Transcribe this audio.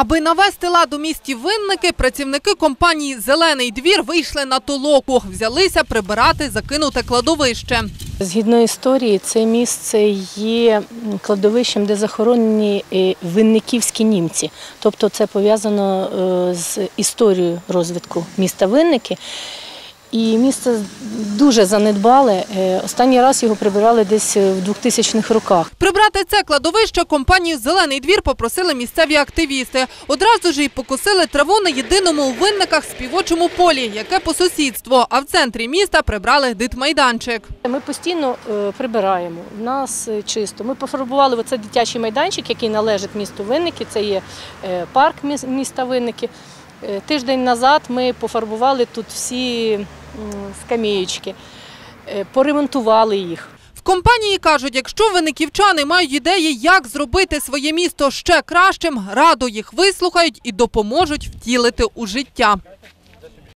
Аби навести лад у місті Винники, працівники компанії Зелений двір вийшли на толоку, взялися прибирати закинуте кладовище. Згідно історії, це місце є кладовищем, де захоронені е, винниківські німці. Тобто це пов'язано е, з історією розвитку міста Винники. І місце дуже занедбале. Е, Останній раз його прибирали десь в 2000-х роках. Прибрати це кладовище компанію Зелений двір попросили місцеві активісти. Одразу ж і покосили траву на єдиному у Винниках співочому полі, яке по сусідству. А в центрі міста прибрали дитмайданчик. Ми постійно е, прибираємо. У нас е, чисто. Ми пофарбували оце дитячий майданчик, який належить місту Винники. Це є е, парк міс- міста Винники. Е, Тиждень назад ми пофарбували тут всі скамеєчки, е, поремонтували їх. В компанії кажуть, якщо виниківчани мають ідеї, як зробити своє місто ще кращим, радо їх вислухають і допоможуть втілити у життя.